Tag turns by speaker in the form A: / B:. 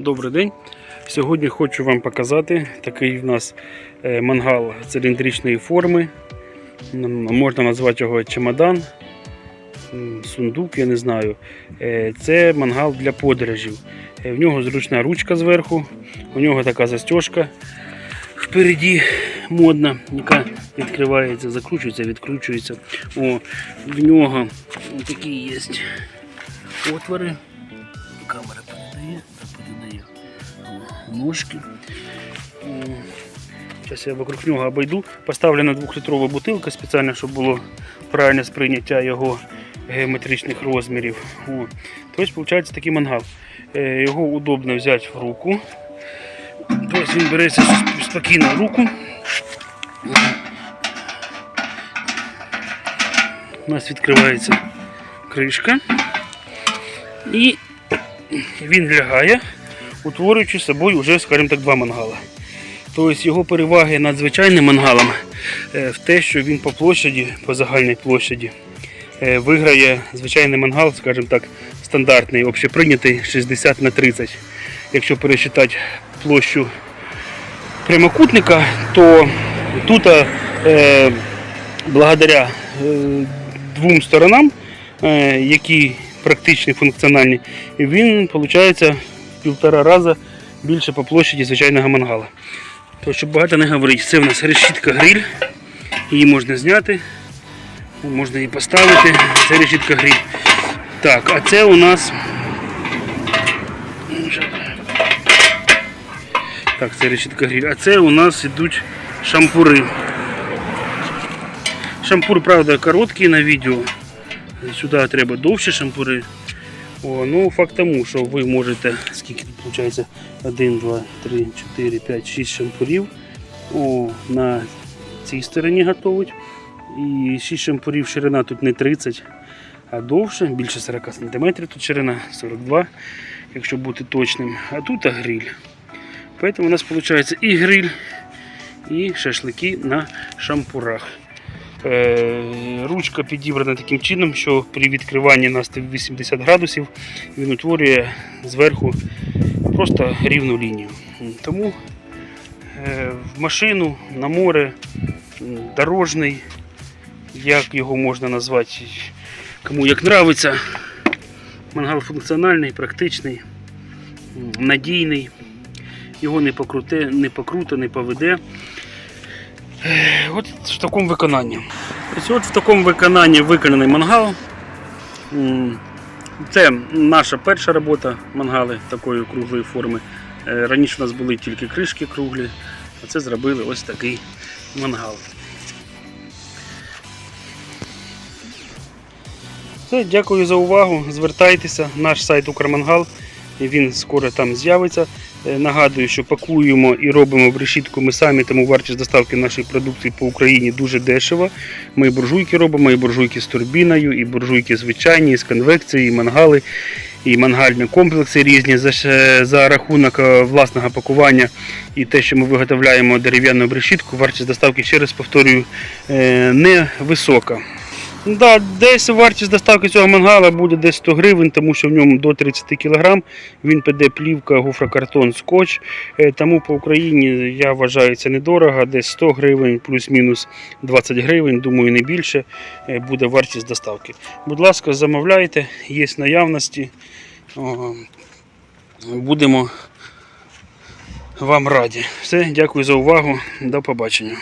A: Добрий день. Сьогодні хочу вам показати такий в нас е, мангал циліндричної форми. Можна назвати його чемодан, сундук, я не знаю. Е, Це мангал для подорожів. Е, В нього зручна ручка зверху, у нього така застежка впереді модна, яка відкривається, закручується, відкручується. О, в нього такі є отвори. Камера ножки. Зараз я вокруг нього обійду. Поставлена двохлітрова бутилка спеціально, щоб було правильне сприйняття його геометричних розмірів. О. Тобто, виходить такий мангал. Е, Його удобно взяти в руку. Тобто він береться спокійно в руку. У нас відкривається кришка. І він лягає, утворюючи собою вже, скажімо так, два мангала. Тобто його переваги над звичайним мангалом е, в те, що він по площаді, по загальній площаді, е, виграє звичайний мангал, скажімо так, стандартний, общеприйнятий 60 на 30. Якщо пересчитати площу прямокутника, то тут е, благодаря двом сторонам, які практичні, функціональні, він виходить півтора рази більше по площаді звичайного мангала. То, щоб багато не говорити, це в нас решітка гриль, її можна зняти, можна її поставити, це решітка гриль. Так, а це у нас. Так, це решітка гриль. А це у нас йдуть шампури. Шампур, правда, короткий на відео. Сюди треба довші шампури. О, ну, факт тому, що ви можете, скільки тут виходить, 1, 2, 3, 4, 5, 6 шампурів о, на цій стороні готують. І 6 шампурів ширина тут не 30, а довше, більше 40 см тут ширина, 42, якщо бути точним. А тут гриль. Поэтому у нас виходить і гриль, і шашлики на шампурах. Е, Ручка підібрана таким чином, що при відкриванні на 180 градусів він утворює зверху просто рівну лінію. Тому е, в машину, на море, дорожний, як його можна назвати, кому як нравиться. Мангал функціональний, практичний, надійний. Його не покруте, не покруто, не поведе. От в такому виконанні. Ось от в такому виконанні виконаний мангал. Це наша перша робота мангали такої круглої форми. Е, Раніше у нас були тільки кришки круглі, а це зробили ось такий мангал. Все, дякую за увагу. Звертайтеся, наш сайт Укрмангал. Він скоро там з'явиться. Е, Нагадую, що пакуємо і робимо в решітку ми самі, тому вартість доставки нашої продукції по Україні дуже дешева. Ми і буржуйки робимо, і буржуйки з турбіною, і буржуйки звичайні, і з конвекції, і мангали, і мангальні комплекси різні за, за рахунок е, власного пакування і те, що ми виготовляємо дерев'яну решітку, вартість доставки, ще раз повторюю, е, невисока. Да, десь вартість доставки цього мангала буде десь 100 гривень, тому що в ньому до 30 кг. Він піде плівка, гофрокартон, скотч. Е, Тому по Україні я вважаю це недорого, десь 100 гривень, плюс-мінус 20 гривень, думаю, не більше е, буде вартість доставки. Будь ласка, замовляйте, є наявності. Будемо вам раді. Все, дякую за увагу. До побачення.